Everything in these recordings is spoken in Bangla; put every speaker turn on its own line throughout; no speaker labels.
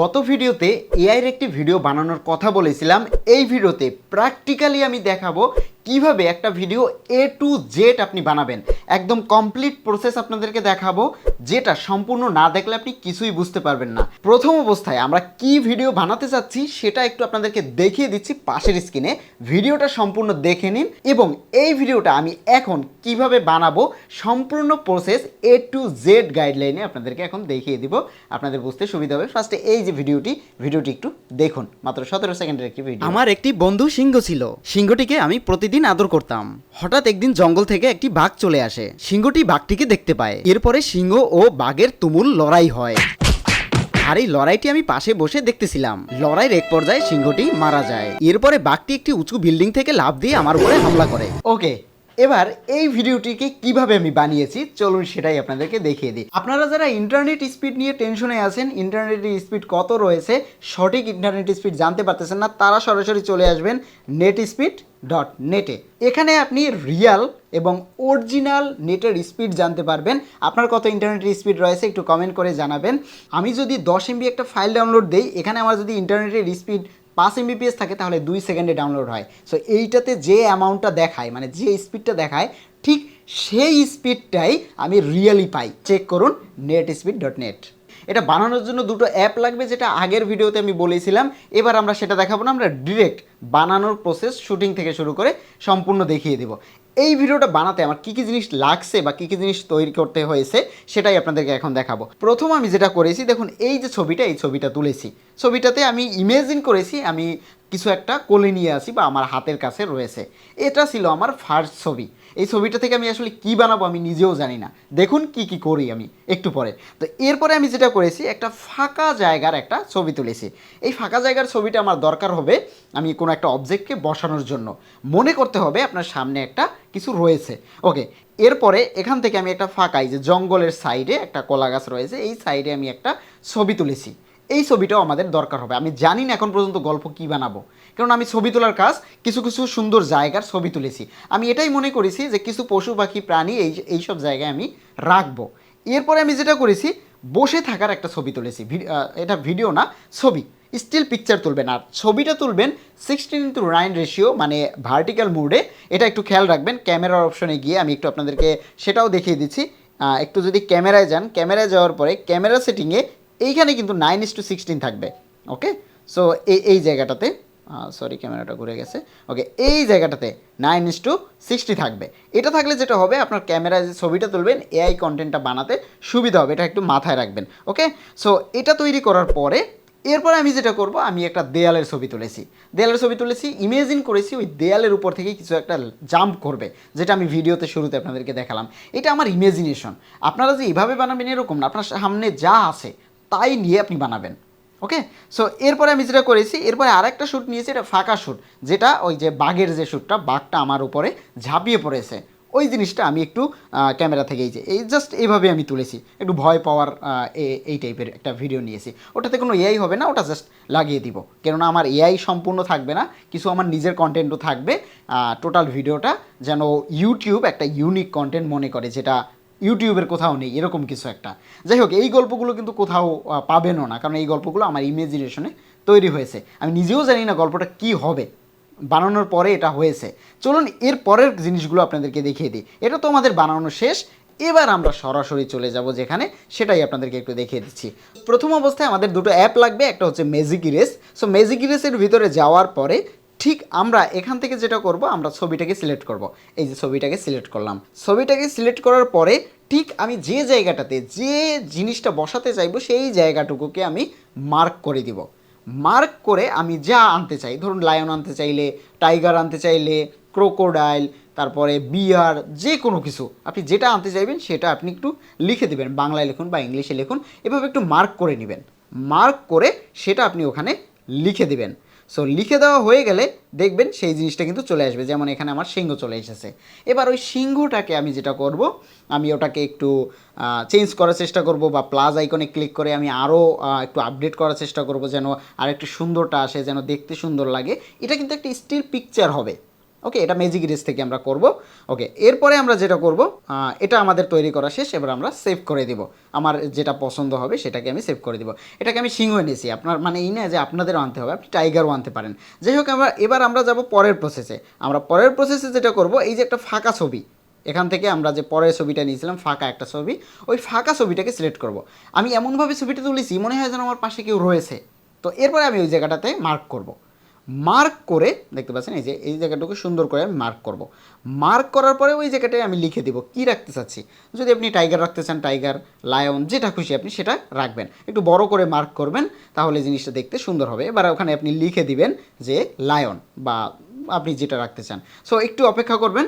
গত ভিডিওতে এআইয়ের একটি ভিডিও বানানোর কথা বলেছিলাম। এই ভিডিওতে প্র্যাকটিক্যালি আমি দেখাবো কীভাবে একটা ভিডিও এ টু জেড আপনি বানাবেন। একদম কমপ্লিট প্রসেস আপনাদেরকে দেখাবো, যেটা সম্পূর্ণ না দেখলে আপনি কিছুই বুঝতে পারবেন না। প্রথম অবস্থায় আমরা কি ভিডিও বানাতে চাচ্ছি, সেটা একটু আপনাদেরকে দেখিয়ে দিচ্ছি পাশের স্ক্রিনে ভিডিওটা সম্পূর্ণ দেখে নিন এবং এই ভিডিওটা আমি এখন কীভাবে বানাবো, সম্পূর্ণ প্রসেস এ টু জেড গাইডলাইনে আপনাদেরকে এখন দেখিয়ে দিব। আপনাদের বুঝতে সুবিধা হবে। ফার্স্টে এই যে ভিডিওটি ভিডিওটি একটু দেখুন। মাত্র সতেরো সেকেন্ডের একটি ভিডিও
আমার একটি বন্ধু সিংহ ছিল। সিংহটিকে আমি প্রতিদিন আদর করতাম। হঠাৎ একদিন জঙ্গল থেকে একটি বাঘ চলে আসে। সিংহটি বাঘটিকে দেখতে পায়। এরপরে সিংহ ও বাঘের তুমুল লড়াই হয়। আর এই লড়াইটি আমি পাশে বসে দেখতেছিলাম। লড়াইয়ের এক পর্যায়ে সিংহটি মারা যায়। এরপরে বাঘটি একটি উঁচু বিল্ডিং থেকে লাফ দিয়ে আমার উপরে হামলা করে।
ওকে, এবার এই ভিডিওটিকে কীভাবে আমি বানিয়েছি, চলুন সেটাই আপনাদেরকে দেখিয়ে দিই। আপনারা যারা ইন্টারনেট স্পিড নিয়ে টেনশনে আছেন ইন্টারনেটের স্পিড কত রয়েছে, সঠিক ইন্টারনেট স্পিড জানতে পারতেছেন না, তারা সরাসরি চলে আসবেন নেট স্পিড ডট নেটে এখানে আপনি রিয়াল এবং অরিজিনাল নেটের স্পিড জানতে পারবেন। আপনার কত ইন্টারনেটের স্পিড রয়েছে একটু কমেন্ট করে জানাবেন। আমি যদি দশ এমবি একটা ফাইল ডাউনলোড দেই, এখানে আমার যদি ইন্টারনেটের স্পিড পাঁচ এমবিপিএস থাকে, তাহলে দুই সেকেন্ডে ডাউনলোড হয়। সো এইটাতে যে অ্যামাউন্টটা দেখায় মানে যে স্পিডটা দেখায়, ঠিক সেই স্পিডটাই আমি রিয়েলি পাই। চেক করুন নেট স্পিড ডট নেট এটা বানানোর জন্য দুটো অ্যাপ লাগবে যেটা আগের ভিডিওতে আমি বলেছিলাম। এবার আমরা সেটা দেখাবো না, আমরা ডিরেক্ট বানানোর প্রসেস শুটিং থেকে শুরু করে সম্পূর্ণ দেখিয়ে দেব। এই ভিডিওটা বানাতে আমার কী কী জিনিস লাগছে বা কী কী জিনিস তৈরি করতে হয়েছে সেটাই আপনাদেরকে এখন দেখাবো। প্রথম আমি যেটা করেছি, দেখুন, এই যে ছবিটা, এই ছবিটা তুলেছি। ছবিটাতে আমি ইমেজিন করেছি, আমি কিছু একটা কোলে নিয়ে আসি বা আমার হাতের কাছে রয়েছে। এটা ছিল আমার ফার্স্ট ছবি। এই ছবিটা থেকে আমি আসলে কি বানাবো আমি নিজেও জানি না। দেখুন কি কি করি আমি একটু পরে। তো এরপরে আমি যেটা করেছি, একটা ফাঁকা জায়গার একটা ছবি তুলেছি। এই ফাঁকা জায়গার ছবিটা আমার দরকার হবে আমি কোনো একটা অবজেক্টকে বসানোর জন্য। মনে করতে হবে আপনার সামনে একটা কিছু রয়েছে। ওকে, এরপরে এখান থেকে আমি একটা ফাঁকাই যে জঙ্গলের সাইডে একটা কলা গাছ রয়েছে, এই সাইডে আমি একটা ছবি তুলেছি। এই ছবিটাও আমাদের দরকার হবে। আমি জানি না এখন পর্যন্ত গল্প কি বানাবো। কারণ আমি ছবি তোলার কাজ, কিছু কিছু সুন্দর জায়গার ছবি তুলেছি। আমি এটাই মনে করেছি যে কিছু পশু, পাখি, প্রাণী এই, এইসব জায়গায় আমি রাখব। এরপরে আমি যেটা করেছি, বসে থাকার একটা ছবি তুলেছি। এটা ভিডিও না, ছবি। স্টিল পিকচার তুলবেন। আর ছবিটা তুলবেন সিক্সটিন ইন্টু নাইন রেশিও মানে ভার্টিক্যাল মুডে এটা একটু খেয়াল রাখবেন ক্যামেরার অপশনে গিয়ে আমি একটু আপনাদেরকে সেটাও দেখিয়ে দিচ্ছি। একটু যদি ক্যামেরায় যান ক্যামেরায় যাওয়ার পরে ক্যামেরা সেটিংয়ে এইখানে কিন্তু নাইন ইস টু সিক্সটিন থাকবে ওকে সো এই এই জায়গাটাতে সরি ক্যামেরাটা ঘুরে গেছে। ওকে এই জায়গাটাতে নাইন ইস টু সিক্সটি থাকবে। এটা থাকলে যেটা হবে, আপনার ক্যামেরায় যে ছবিটা তুলবেন এআই কন্টেন্টটা বানাতে সুবিধা হবে, এটা একটু মাথায় রাখবেন ওকে সো এটা তৈরি করার পরে, এরপরে আমি যেটা করব, আমি একটা দেয়ালের ছবি তুলেছি। দেয়ালের ছবি তুলেছি ইমেজিন করেছি, ওই দেয়ালের উপর থেকে কিছু একটা জাম্প করবে, যেটা আমি ভিডিওতে শুরুতে আপনাদেরকে দেখালাম। এটা আমার ইমেজিনেশন আপনারা যে এইভাবে বানাবেন, এরকম না। আপনার সামনে যা আছে তাই নিয়ে আপনি বানাবেন। ওকে সো এরপরে আমি যেটা করেছি, এরপরে আরেকটা শ্যুট নিয়েছি, এটা ফাঁকা শ্যুট যেটা ওই যে বাঘের যে শ্যুটটা বাঘটা আমার উপরে ঝাঁপিয়ে পড়েছে। ওই জিনিসটা আমি একটু ক্যামেরা থেকে এই যে, এই জাস্ট এইভাবে আমি তুলেছি। একটু ভয় পাওয়ার এই টাইপের একটা ভিডিও নিয়েছি। ওটাতে কোনো এআই হবে না, ওটা জাস্ট লাগিয়ে দিব। কেননা আমার এআই সম্পূর্ণ থাকবে না, কিছু আমার নিজের কন্টেন্টও থাকবে। টোটাল ভিডিওটা যেন ইউটিউব একটা ইউনিক কন্টেন্ট মনে করে, যেটা ইউটিউবের কোথাও নেই, এরকম কিছু একটা। যাই হোক, এই গল্পগুলো কিন্তু কোথাও পাবেনও না, কারণ এই গল্পগুলো আমার ইমেজিনেশনে তৈরি হয়েছে। আমি নিজেও জানি না গল্পটা কি হবে, বানানোর পরে এটা হয়েছে। চলুন, এর পরের জিনিসগুলো আপনাদেরকে দেখিয়ে দিই। এটা তো আমাদের বানানো শেষ, এবার আমরা সরাসরি চলে যাব যেখানে, সেটাই আপনাদেরকে একটু দেখিয়ে দিচ্ছি। প্রথম অবস্থায় আমাদের দুটো অ্যাপ লাগবে, একটা হচ্ছে ম্যাজিক ইরেস সো ম্যাজিক ইরেসের ভিতরে যাওয়ার পরে ঠিক আমরা এখান থেকে যেটা করব, আমরা ছবিটাকে সিলেক্ট করব। এই যে ছবিটাকে সিলেক্ট করলাম। ছবিটাকে সিলেক্ট করার পরে ঠিক আমি যে জায়গাটাতে, যে জিনিসটা বসাতে চাইব, সেই জায়গাটুকুকে আমি মার্ক করে দিব। মার্ক করে আমি যা আনতে চাই, ধরুন লায়ন আনতে চাইলে টাইগার আনতে চাইলে ক্রোকোডাইল তারপরে বিয়ার যে কোনো কিছু, আপনি যেটা আনতে চাইবেন সেটা আপনি একটু লিখে দেবেন, বাংলায় লিখুন বা ইংলিশে লিখুন, এভাবে একটু মার্ক করে নেবেন। মার্ক করে সেটা আপনি ওখানে লিখে দিবেন। সো লিখে দেওয়া হয়ে গেলে দেখবেন সেই জিনিসটা কিন্তু চলে আসবে, যেমন এখানে আমার সিংহ চলে এসেছে। এবার ওই সিংহটাকে আমি যেটা করব, আমি ওটাকে একটু চেঞ্জ করার চেষ্টা করব বা প্লাস আইকনে ক্লিক করে আমি আরও একটু আপডেট করার চেষ্টা করব যেন আর একটু সুন্দরটা আসে, যেন দেখতে সুন্দর লাগে। এটা কিন্তু একটা স্টিল পিকচার হবে। ওকে এটা ম্যাজিক রেস থেকে আমরা করব। ওকে এরপরে আমরা যেটা করব এটা আমাদের তৈরি করা শেষ, এবার আমরা সেভ করে দিব। আমার যেটা পছন্দ হবে সেটাকে আমি সেভ করে দিব। এটাকে আমি সিংহ এনেছি। আপনার মানে এই না যে আপনাদেরও আনতে হবে, আপনি টাইগারও আনতে পারেন। যাই হোক, আমরা এবার আমরা যাব পরের প্রসেসে আমরা পরের প্রসেসে যেটা করব, এই যে একটা ফাঁকা ছবি। এখান থেকে আমরা যে পরের ছবিটা নিয়েছিলাম, ফাঁকা একটা ছবি, ওই ফাঁকা ছবিটাকে সিলেক্ট করব। আমি এমনভাবে ছবিটা তুলেছি, মনে হয় যেন আমার পাশে কেউ রয়েছে। তো এরপরে আমি ওই জায়গাটাতে মার্ক করব। মার্ক করে, দেখতে পাচ্ছেন, এই যে, এই জায়গাটুকু সুন্দর করে আমি মার্ক করব। মার্ক করার পরে ওই জায়গাটায় আমি লিখে দিব, কি রাখতে চাচ্ছি? যদি আপনি টাইগার রাখতে চান টাইগার লায়ন যেটা খুশি আপনি সেটা রাখবেন। একটু বড় করে মার্ক করবেন, তাহলে জিনিসটা দেখতে সুন্দর হবে। এবার ওখানে আপনি লিখে দিবেন যে লায়ন বা আপনি যেটা রাখতে চান। সো একটু অপেক্ষা করবেন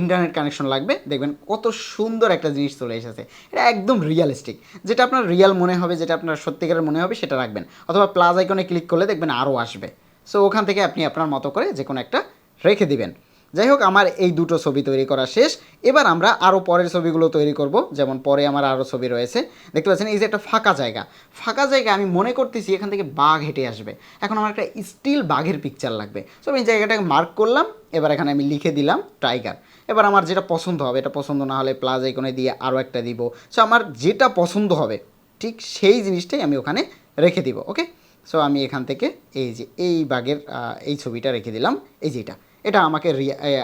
ইন্টারনেট কানেকশন লাগবে, দেখবেন কত সুন্দর একটা জিনিস চলে এসেছে। এটা একদম রিয়ালিস্টিক যেটা আপনার রিয়াল মনে হবে, যেটা আপনার সত্যিকারের মনে হবে, সেটা রাখবেন। অথবা প্লাস আইকনে ক্লিক করলে দেখবেন আরও আসবে। সো ওখান থেকে আপনি আপনার মতো করে যে কোনো একটা রেখে দিবেন। যাই হোক, আমার এই দুটো ছবি তৈরি করা শেষ। এবার আমরা আরও পরের ছবিগুলো তৈরি করব। যেমন পরে আমার আরও ছবি রয়েছে। দেখতে পাচ্ছেন, এই যে একটা ফাঁকা জায়গা। ফাঁকা জায়গা আমি মনে করতেছি এখান থেকে বাঘ হেঁটে আসবে। এখন আমার একটা স্টিল বাঘের পিকচার লাগবে। সো আমি জায়গাটাকে মার্ক করলাম। এবার এখানে আমি লিখে দিলাম টাইগার এবার আমার যেটা পছন্দ হবে, এটা পছন্দ না হলে প্লাস আইকনে দিয়ে আরও একটা দিব। সো আমার যেটা পছন্দ হবে, ঠিক সেই জিনিসটাই আমি ওখানে রেখে দিব ওকে সো আমি এখান থেকে এই যে, এই বাঘের এই ছবিটা রেখে দিলাম। এই যেটা এটা আমাকে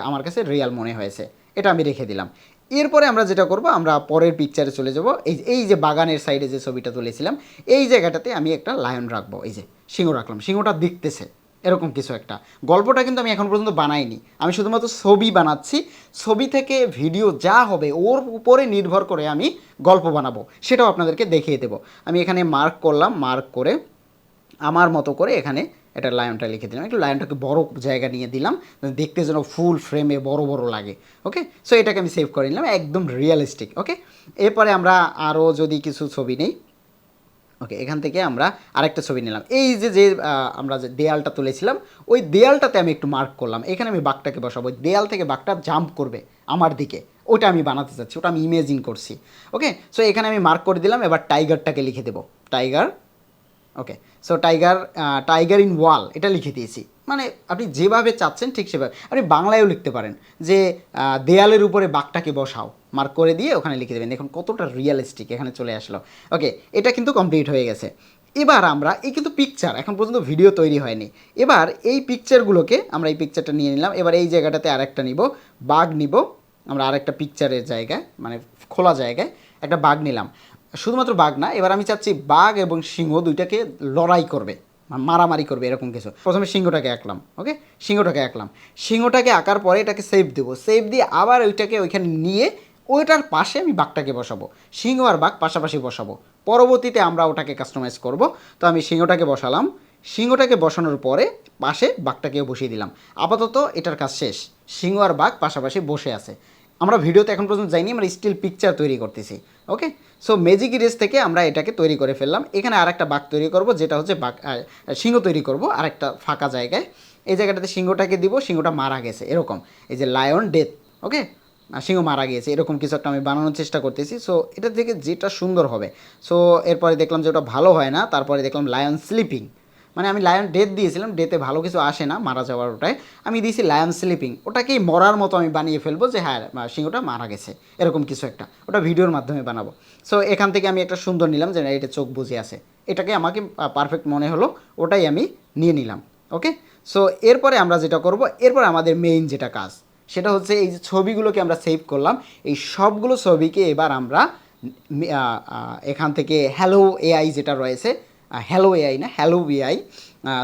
আমার কাছে রিয়াল মনে হয়েছে। এটা আমি রেখে দিলাম। এরপরে আমরা যেটা করব, আমরা পরের পিকচারে চলে যাব। এই এই যে বাগানের সাইডে যে ছবিটা তুলেছিলাম, এই জায়গাটাতে আমি একটা লায়ন রাখব। এই যে, সিংহ রাখলাম। সিংহটা দেখতেছে। এরকম কিছু একটা। গল্পটা কিন্তু আমি এখন পর্যন্ত বানাইনি। আমি শুধুমাত্র ছবি বানাচ্ছি। ছবি থেকে ভিডিও যা হবে, ওর উপরে নির্ভর করে আমি গল্প বানাবো। সেটাও আপনাদেরকে দেখিয়ে দেবো। আমি এখানে মার্ক করলাম। মার্ক করে আমার মতো করে এখানে এটা লায়নটা লিখে দিলাম। একটু লায়নটাকে বড় জায়গা নিয়ে দিলাম দেখতে যেন ফুল ফ্রেমে বড় বড় লাগে ওকে সো এটাকে আমি সেভ করে নিলাম, একদম রিয়েলিস্টিক ওকে এরপরে আমরা আরও যদি কিছু ছবি নেই ওকে এখান থেকে আমরা আরেকটা ছবি নিলাম। এই যে যে আমরা যে দেয়ালটা তুলেছিলাম, ওই দেয়ালটাতে আমি একটু মার্ক করলাম। এখানে আমি বাঘটাকে বসাবো। ওই দেয়াল থেকে বাঘটা জাম্প করবে আমার দিকে। ওটা আমি বানাতে চাচ্ছি, ওটা আমি ইমেজিন করছি ওকে সো এখানে আমি মার্ক করে দিলাম, এবার টাইগারটাকে লিখে দেবো। Tiger okay so tiger tiger in wall এটা লিখে দিয়েছি। মানে আপনি যেভাবে চাচ্ছেন ঠিক সেভাবে। আপনি বাংলায়ও লিখতে পারেন যে দেয়ালের উপরে বাঘটাকে বসাও। মার্ক করে দিয়ে ওখানে লিখে দেবেন। দেখুন কতটা রিয়েলিস্টিক এখানে চলে আসলো। ওকে এটা কিন্তু কমপ্লিট হয়ে গেছে। এবার আমরা, এই কিন্তু পিকচার এখন পর্যন্ত ভিডিও তৈরি হয়নি। এবার এই পিকচারগুলোকে আমরা এই পিকচারটা নিয়ে নিলাম। এবার এই জায়গাটাতে আরেকটা নিব। বাঘ নিব। আমরা আরেকটা পিকচারের জায়গায় মানে খোলা জায়গায় একটা বাঘ নিলাম। শুধুমাত্র বাঘ না, এবার আমি চাচ্ছি বাঘ এবং সিংহ দুইটাকে লড়াই করবে মারামারি করবে এরকম কিছু। প্রথমে সিংহটাকে আঁকলাম, ওকে? সিংহটাকে আঁকলাম। সিংহটাকে আঁকার পরে এটাকে সেভ দেবো। সেভ দিয়ে আবার ওইটাকে ওইখানে নিয়ে ওইটার পাশে আমি বাঘটাকে বসাবো। সিংহ আর বাঘ পাশাপাশি বসাবো। পরবর্তীতে আমরা ওটাকে কাস্টমাইজ করব। তো আমি সিংহটাকে বসালাম। সিংহটাকে বসানোর পরে পাশে বাঘটাকেও বসিয়ে দিলাম। আপাতত এটার কাজ শেষ। সিংহ আর বাঘ পাশাপাশি বসে আছে। আমরা ভিডিওতে এখন পর্যন্ত যাইনি, আমরা স্টিল পিকচার তৈরি করতেছি ওকে সো ম্যাজিক ইরেজ থেকে আমরা এটাকে তৈরি করে ফেললাম। এখানে আরেকটা বাঘ তৈরি করব, যেটা হচ্ছে বাঘ সিংহ তৈরি করব, আরেকটা ফাঁকা জায়গায়। এই জায়গাটাতে সিংহটাকে দিব, সিংহটা মারা গেছে, এরকম। এই যে লায়ন ডেথ ওকে আর সিংহ মারা গিয়েছে, এরকম কিছু একটা আমি বানানোর চেষ্টা করতেছি। সো এটা থেকে যেটা সুন্দর হবে। সো এরপরে দেখলাম যে ওটা ভালো হয় না, তারপরে দেখলাম লায়ন স্লিপিং মানে আমি লায়ন ডেথ দিয়েছিলাম ডেতে ভালো কিছু আসে না, মারা যাওয়ার ওটায়। আমি দিয়েছি লায়ন স্লিপিং ওটাকেই মরার মতো আমি বানিয়ে ফেলব যে হ্যাঁ সিংহটা মারা গেছে। এরকম কিছু একটা। ওটা ভিডিওর মাধ্যমে বানাবো। সো এখান থেকে আমি একটা সুন্দর নিলাম যে, এটা চোখ বুঝে আছে। এটাকে আমাকে পারফেক্ট মনে হলো, ওটাই আমি নিয়ে নিলাম। ওকে সো এরপরে আমরা যেটা করব, এরপর আমাদের মেইন যেটা কাজ, সেটা হচ্ছে এই যে ছবিগুলোকে আমরা সেভ করলাম। এই সবগুলো ছবিকে এবার আমরা এখান থেকে হ্যালো এআই যেটা রয়েছে হ্যালো এআই না? হ্যালো বিআই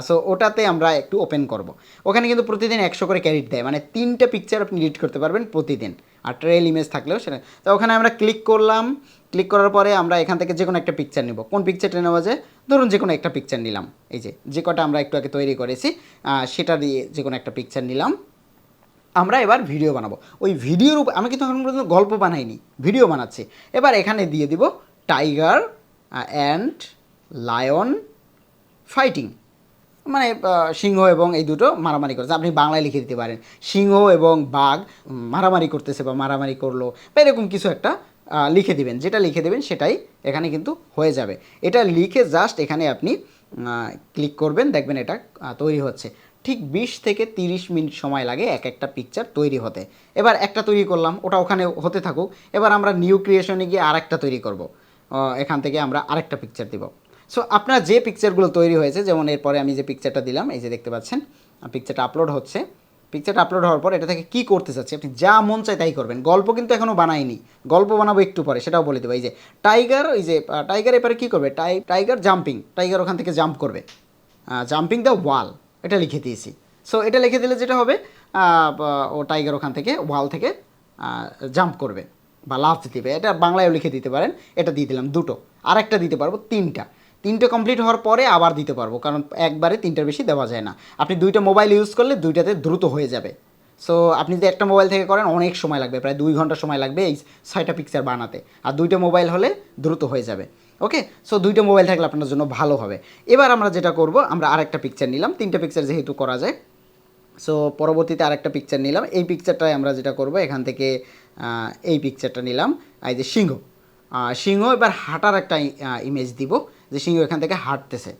সো ওটাতে আমরা একটু ওপেন করব। ওখানে কিন্তু প্রতিদিন একশো করে ক্যারিট দেয় মানে তিনটে পিকচার আপনি এডিট করতে পারবেন প্রতিদিন। আর ট্রেল ইমেজ থাকলেও সেটা। তো ওখানে আমরা ক্লিক করলাম। ক্লিক করার পরে আমরা এখান থেকে যে কোনো একটা পিকচার নেব। কোন পিকচারটা নেওয়া যায়? ধরুন যে কোনো একটা পিকচার নিলাম। এই যে যে কটা আমরা একটু আগে তৈরি করেছি সেটা দিয়ে যে কোনো একটা পিকচার নিলাম। আমরা এবার ভিডিও বানাবো। ওই ভিডিওর উপর আমি কিন্তু এখন পর্যন্ত গল্প বানাইনি ভিডিও বানাচ্ছি। এবার এখানে দিয়ে দিব টাইগার অ্যান্ড লায়ন ফাইটিং। মানে সিংহ এবং এই দুটো মারামারি করছে। আপনি বাংলায় লিখে দিতে পারেন, সিংহ এবং বাঘ মারামারি করতেছে বা মারামারি করল বা এরকম কিছু একটা লিখে দিবেন। যেটা লিখে দেবেন সেটাই এখানে কিন্তু হয়ে যাবে। এটা লিখে জাস্ট এখানে আপনি ক্লিক করবেন, দেখবেন এটা তৈরি হচ্ছে। ঠিক বিশ থেকে তিরিশ মিনিট সময় লাগে এক একটা পিকচার তৈরি হতে। এবার একটা তৈরি করলাম, ওটা ওখানে হতে থাকুক। এবার আমরা নিউ ক্রিয়েশনে গিয়ে আরেকটা তৈরি করব। এখান থেকে আমরা আরেকটা পিকচার দিব। সো আপনার যে পিকচারগুলো তৈরি হয়েছে, যেমন এরপরে আমি যে পিকচারটা দিলাম, এই যে দেখতে পাচ্ছেন পিকচারটা আপলোড হচ্ছে। পিকচারটা আপলোড হওয়ার পর এটা থেকে কী করতে চাচ্ছি? আপনি যা মন চায় তাই করবেন। গল্প কিন্তু এখনও বানাইনি। গল্প বানাবো একটু পরে, সেটাও বলে দেবো। এই যে টাইগার ওই যে টাইগার এবারে কী করবে? টাই টাইগার জাম্পিং টাইগার ওখান থেকে জাম্প করবে। জাম্পিং দ্য ওয়াল এটা লিখে দিয়েছি। সো এটা লিখে দিলে যেটা হবে? ও টাইগার ওখান থেকে ওয়াল থেকে জাম্প করবে বা লাফ দিবে। এটা বাংলায়ও লিখে দিতে পারেন। এটা দিয়ে দিলাম দুটো। আর একটা দিতে পারব, তিনটা। তিনটে কমপ্লিট হওয়ার পরে আবার দিতে পারব, কারণ একবারে তিনটার বেশি দেওয়া যায় না। আপনি দুইটা মোবাইল ইউজ করলে দুইটাতে দ্রুত হয়ে যাবে। সো আপনি যদি একটা মোবাইল থেকে করেন, অনেক সময় লাগবে, প্রায় দুই ঘণ্টা সময় লাগবে এই ছয়টা পিকচার বানাতে। আর দুইটা মোবাইল হলে দ্রুত হয়ে যাবে। ওকে সো দুইটা মোবাইল থাকলে আপনার জন্য ভালো হবে। এবার আমরা যেটা করব, আমরা আরেকটা পিকচার নিলাম। তিনটা পিকচার যেহেতু করা যায় সো পরবর্তীতে আরেকটা পিকচার নিলাম। এই পিকচারটায় আমরা যেটা করব, এখান থেকে এই পিকচারটা নিলাম। এই যে সিংহ। সিংহ এবার হাঁটার একটা ইমেজ দিব। যে সিংহ এখান থেকে হাঁটতেছে।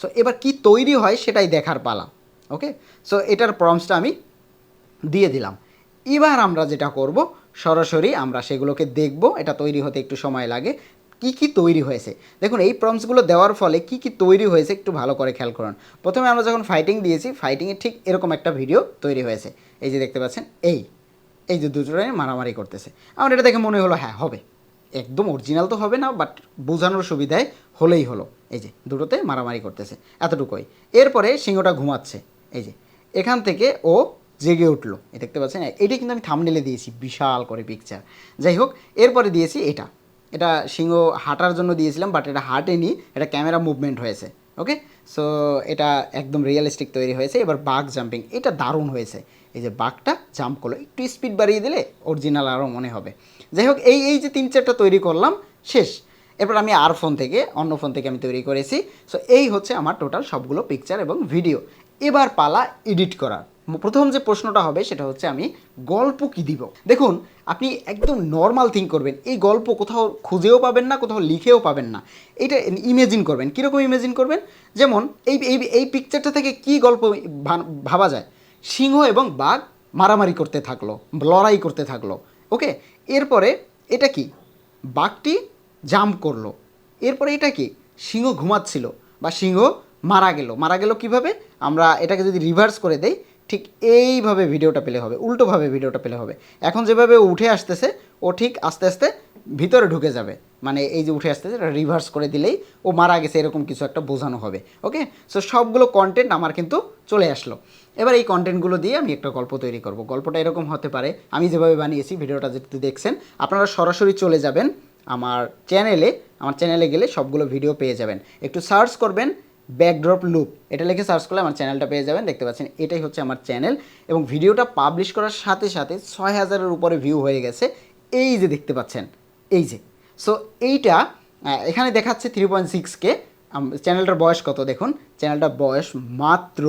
সো এবার কি তৈরি হয় সেটাই দেখার পালা ওকে সো এটার প্রমসটা আমি দিয়ে দিলাম। এবার আমরা যেটা করব, সরাসরি আমরা সেগুলোকে দেখব, এটা তৈরি হতে একটু সময় লাগে, কি কি তৈরি হয়েছে। দেখুন, এই প্রমসগুলো দেওয়ার ফলে কি কি তৈরি হয়েছে একটু ভালো করে খেয়াল করুন। প্রথমে আমরা যখন ফাইটিং দিয়েছি ফাইটিংয়ে ঠিক এরকম একটা ভিডিও তৈরি হয়েছে। এই যে দেখতে পাচ্ছেন, এই এই যে দুজনে মারামারি করতেছে। আমার এটা দেখে মনে হলো হ্যাঁ হবে। একদম অরিজিনাল তো হবে না বাট বোঝানোর সুবিধায় হলেই হলো। এই যে, দুটোতে মারামারি করতেছে, এতটুকুই। এরপরে সিংহটা ঘুমাচ্ছে, এই যে। এখান থেকে ও জেগে উঠল এই দেখতে পাচ্ছেন? এটা কিন্তু আমি থামনেলে দিয়েছি, বিশাল করে পিকচার যাই হোক, এরপরে দিয়েছি এটা। এটা সিংহ হাঁটার জন্য দিয়েছিলাম বাট এটা হাঁটেনি, এটা ক্যামেরা মুভমেন্ট হয়েছে ওকে সো এটা একদম রিয়েলিস্টিক তৈরি হয়েছে। এবার বাঘ জাম্পিং এটা দারুণ হয়েছে। এই যে বাঘটা জাম্প করল, একটু স্পিড বাড়িয়ে দিলে অরিজিনাল আরও মনে হবে। যাই হোক, এই এই যে তিন চারটা তৈরি করলাম, শেষ। এরপর আমি আর ফোন থেকে, অন্য ফোন থেকে আমি তৈরি করেছি। সো এই হচ্ছে আমার টোটাল সবগুলো পিকচার এবং ভিডিও এবার পালা এডিট করার। প্রথম যে প্রশ্নটা হবে, সেটা হচ্ছে আমি গল্প কি দিব? দেখুন, আপনি একদম নর্মাল থিঙ্ক করবেন। এই গল্প কোথাও খুঁজেও পাবেন না, কোথাও লিখেও পাবেন না। এটা ইমেজিন করবেন। কীরকম ইমেজিন করবেন? যেমন এই এই পিকচারটা থেকে কি গল্প ভাবা যায়? সিংহ এবং বাঘ মারামারি করতে থাকল, লড়াই করতে থাকল। ওকে? এরপরে এটা কি? বাঘটি জাম্প করল। এরপরে এটা কি? সিংহ ঘুমাচ্ছিল বা সিংহ মারা গেল। মারা গেল কীভাবে? আমরা এটাকে যদি রিভার্স করে দেই, ঠিক এইভাবে ভিডিওটা পেলে হবে, উল্টোভাবে ভিডিওটা পেলে হবে। এখন যেভাবে উঠে আসতেছে ও ঠিক আস্তে আস্তে ভিতরে ঢুকে যাবে। মানে এই যে উঠে আসতেছে, এটা রিভার্স করে দিলেই ও মারা গেছে, এরকম কিছু একটা বোঝানো হবে ওকে সো সবগুলো কন্টেন্ট আমার কিন্তু চলে আসলো। এবার এই কন্টেন্টগুলো দিয়ে আমি একটা গল্প তৈরি করব। গল্পটা এরকম হতে পারে, আমি যেভাবে বানিয়েছি, ভিডিওটা যেহেতু দেখছেন, আপনারা সরাসরি চলে যাবেন আমার চ্যানেলে আমার চ্যানেলে গেলে সবগুলো ভিডিও পেয়ে যাবেন। একটু সার্চ করবেন ব্যাকড্রপ লুপ এটা লিখে সার্চ করলে আমার চ্যানেলটা পেয়ে যাবেন, দেখতে পাচ্ছেন এটাই হচ্ছে আমার চ্যানেল এবং ভিডিওটা পাবলিশ করার সাথে সাথে ছয় হাজারের উপরে ভিউ হয়ে গেছে। এই যে দেখতে পাচ্ছেন, এই যে। সো এইটা এখানে দেখাচ্ছে থ্রি পয়েন্ট সিক্সকে চ্যানেলটার বয়স কত দেখুন? চ্যানেলটার বয়স মাত্র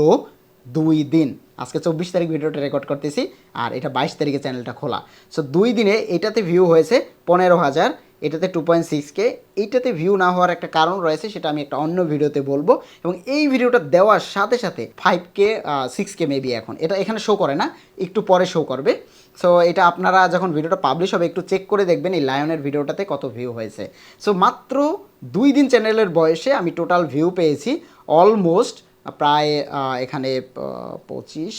দুই দিন। আজকে চব্বিশ তারিখ ভিডিওটা রেকর্ড করতেছি, আর এটা বাইশ তারিখে চ্যানেলটা খোলা। সো দুই দিনে এটাতে ভিউ হয়েছে পনেরো হাজার এটাতে টু পয়েন্ট সিক্সকে এইটাতে ভিউ না হওয়ার একটা কারণ রয়েছে, সেটা আমি একটা অন্য ভিডিওতে বলব। এবং এই ভিডিওটা দেওয়ার সাথে সাথে five K six K maybe এখন। এটা এখানে শো করে না, একটু পরে শো করবে। সো এটা আপনারা যখন ভিডিওটা পাবলিশ হবে, একটু চেক করে দেখবেন এই লায়নের ভিডিওটাতে কত ভিউ হয়েছে। সো মাত্র দুই দিন চ্যানেলের বয়সে আমি টোটাল ভিউ পেয়েছি অলমোস্ট প্রায় এখানে পঁচিশ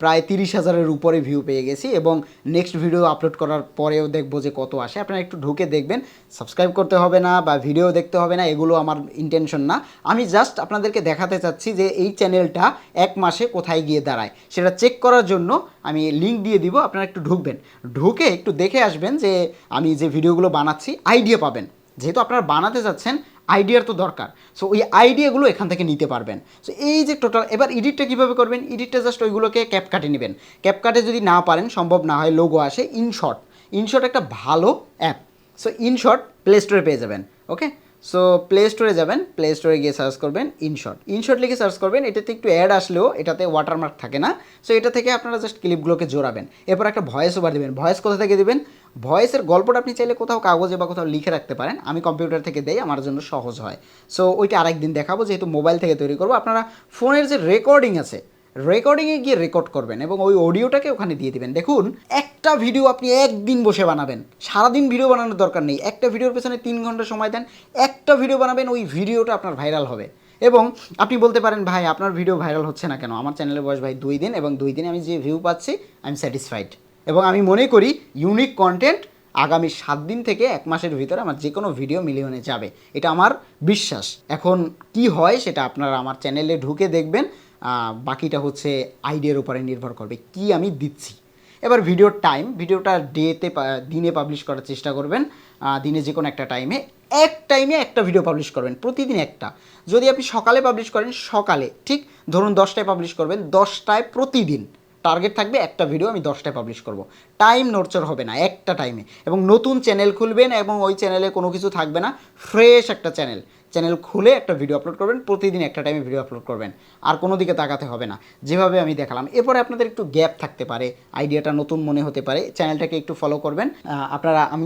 প্রায় তিরিশ হাজারের উপরে ভিউ পেয়ে গেছি এবং নেক্সট ভিডিও আপলোড করার পরেও দেখব যে কত আসে। আপনারা একটু ঢুকে দেখবেন। সাবস্ক্রাইব করতে হবে না বা ভিডিও দেখতে হবে না, এগুলো আমার ইন্টেনশন না। আমি জাস্ট আপনাদেরকে দেখাতে চাচ্ছি যে এই চ্যানেলটা এক মাসে কোথায় গিয়ে দাঁড়ায়। সেটা চেক করার জন্য আমি লিঙ্ক দিয়ে দিব, আপনারা একটু ঢুকবেন। ঢুকে একটু দেখে আসবেন যে আমি যে ভিডিওগুলো বানাচ্ছি আইডিয়া পাবেন। যেহেতু আপনারা বানাতে যাচ্ছেন আইডিয়ার তো দরকার। সো ওই আইডিয়াগুলো এখান থেকে নিতে পারবেন। সো এই যে টোটাল এবার এডিটটা কীভাবে করবেন? এডিটটা জাস্ট ওইগুলোকে ক্যাপকাটে নেবেন। ক্যাপকাটে যদি না পারেন, সম্ভব না হয় লোগো আসে ইনশট ইনশট একটা ভালো অ্যাপ সো ইনশট প্লে স্টোরে পেয়ে যাবেন। ওকে সো প্লে স্টোরে যাবেন। প্লে স্টোরে গিয়ে সার্চ করবেন ইনশট ইনশট লিখে সার্চ করবেন। এটাতে একটু অ্যাড আসলেও এটাতে ওয়াটারমার্ক থাকে না। সো এটা থেকে আপনারা জাস্ট ক্লিপগুলোকে জোড়াবেন। এরপর একটা ভয়েস ওভার দেবেন। ভয়েস কোথা থেকে দেবেন? ভয়েসের গল্পটা আপনি চাইলে কোথাও কাগজে বা কোথাও লিখে রাখতে পারেন। আমি কম্পিউটার থেকে দেই, আমার জন্য সহজ হয়। সো ওইটা আরেকদিন দেখাবো, যেহেতু মোবাইল থেকে তৈরি করব। আপনারা ফোনের যে রেকর্ডিং আছে, রেকর্ডিংয়ে গিয়ে রেকর্ড করবেন এবং ওই অডিওটাকে ওখানে দিয়ে দিবেন। দেখুন, একটা ভিডিও আপনি একদিন বসে বানাবেন। সারাদিন ভিডিও বানানোর দরকার নেই। একটা ভিডিওর পেছনে তিন ঘণ্টা সময় দেন, একটা ভিডিও বানাবেন, ওই ভিডিওটা আপনার ভাইরাল হবে। এবং আপনি বলতে পারেন, ভাই, আপনার ভিডিও ভাইরাল হচ্ছে না কেন? আমার চ্যানেলের বয়স, ভাই, দুই দিন এবং দুই দিনে আমি যে ভিউ পাচ্ছি আই এম স্যাটিসফাইড এবং আমি মনে করি ইউনিক কন্টেন্ট আগামী সাত দিন থেকে এক মাসের ভিতরে আমার যে কোনো ভিডিও মিলিয়নে যাবে। এটা আমার বিশ্বাস। এখন কি হয় সেটা আপনারা আমার চ্যানেলে ঢুকে দেখবেন। বাকিটা হচ্ছে আইডিয়ার উপরে নির্ভর করবে কি আমি দিচ্ছি। এবার ভিডিওর টাইম ভিডিওটা ডেতে দিনে পাবলিশ করার চেষ্টা করবেন। দিনে যে কোনো একটা টাইমে এক টাইমে একটা ভিডিও পাবলিশ করবেন, প্রতিদিন একটা। যদি আপনি সকালে পাবলিশ করেন, সকালে, ঠিক? ধরুন দশটায় পাবলিশ করবেন, দশটায় প্রতিদিন। টার্গেট থাকবে, একটা ভিডিও আমি দশটায় পাবলিশ করব। টাইম নড়চড় হবে না, একটা টাইমে এবং নতুন চ্যানেল খুলবেন এবং ওই চ্যানেলে কোনো কিছু থাকবে না ফ্রেশ একটা চ্যানেল চ্যানেল খুলে একটা ভিডিও আপলোড করবেন, প্রতিদিন একটা টাইমে ভিডিও আপলোড করবেন। আর কোনো দিকে তাকাতে হবে না। যেভাবে আমি দেখালাম, এরপরে আপনাদের একটু গ্যাপ থাকতে পারে আইডিয়াটা নতুন মনে হতে পারে চ্যানেলটাকে একটু ফলো করবেন। আপনারা, আমি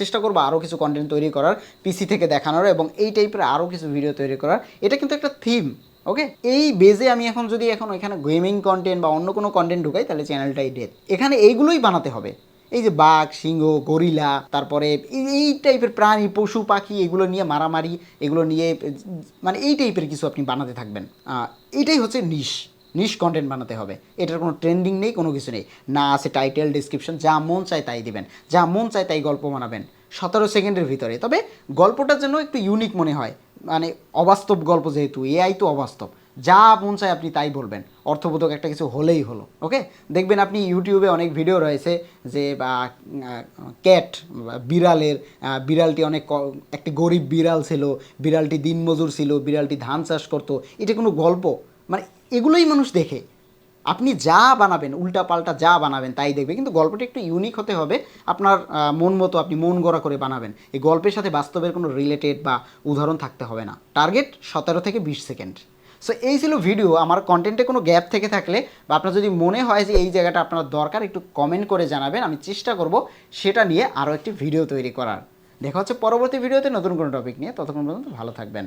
চেষ্টা করব আরও কিছু কন্টেন্ট তৈরি করার পিসি থেকে দেখানোর এবং এই টাইপের আরও কিছু ভিডিও তৈরি করার। এটা কিন্তু একটা থিম ওকে এই বেজে আমি এখন যদি এখন এখানে গেমিং কন্টেন্ট বা অন্য কোনো কন্টেন্ট ঢুকাই তাহলে চ্যানেলটাই ডেথ এখানে এইগুলোই বানাতে হবে। এই যে বাঘ সিংহ গরিলা তারপরে এই- টাইপের প্রাণী পশু পাখি এগুলো নিয়ে মারামারি এগুলো নিয়ে মানে এই টাইপের কিছু আপনি বানাতে থাকবেন। আহ, এইটাই হচ্ছে নিশ নিশ কন্টেন্ট বানাতে হবে। এটার কোনো ট্রেন্ডিং নেই কোনো কিছু নেই। না আছে টাইটেল ডিসক্রিপশন যা মন চায় তাই দিবেন। যা মন চায় তাই গল্প বানাবেন। সতেরো সেকেন্ডের ভিতরে। তবে গল্পটার জন্য একটু ইউনিক মনে হয়। মানে অবাস্তব গল্প যেহেতু এআই তো অবাস্তব। যা মন চায় আপনি তাই বলবেন। অর্থবোধক একটা কিছু হলেই হলো, ওকে? দেখবেন আপনি ইউটিউবে অনেক ভিডিও রয়েছে যে ক্যাট, বিড়ালের বিড়ালটি অনেক একটি গরিব বিড়াল ছিল, বিড়ালটি দিনমজুর ছিল, বিড়ালটি ধান চাষ করতো। এটা কোনো গল্প? মানে এগুলোই মানুষ দেখে। আপনি যা বানাবেন উল্টা পাল্টা যা বানাবেন তাই দেখবে। কিন্তু গল্পটি একটু ইউনিক হতে হবে। আপনার মন মতো আপনি মন গড়া করে বানাবেন। এই গল্পের সাথে বাস্তবের কোনো রিলেটেড বা উদাহরণ থাকতে হবে না। টার্গেট সতেরো থেকে বিশ সেকেন্ড সো এই ছিল ভিডিও আমার কন্টেন্টে কোনো গ্যাপ থেকে থাকলে বা আপনার যদি মনে হয় যে এই জায়গাটা আপনার দরকার, একটু কমেন্ট করে জানাবেন। আমি চেষ্টা করব সেটা নিয়ে আরও একটি ভিডিও তৈরি করার। দেখা হচ্ছে পরবর্তী ভিডিওতে নতুন কোনো টপিক নিয়ে। ততক্ষণ পর্যন্ত ভালো থাকবেন।